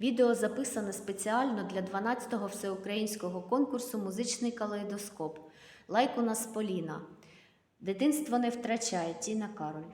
Відео записане спеціально для 12-го всеукраїнського конкурсу Музичний калейдоскоп. Лайк у нас Поліна. Дитинство не втрачає Тіна Кароль.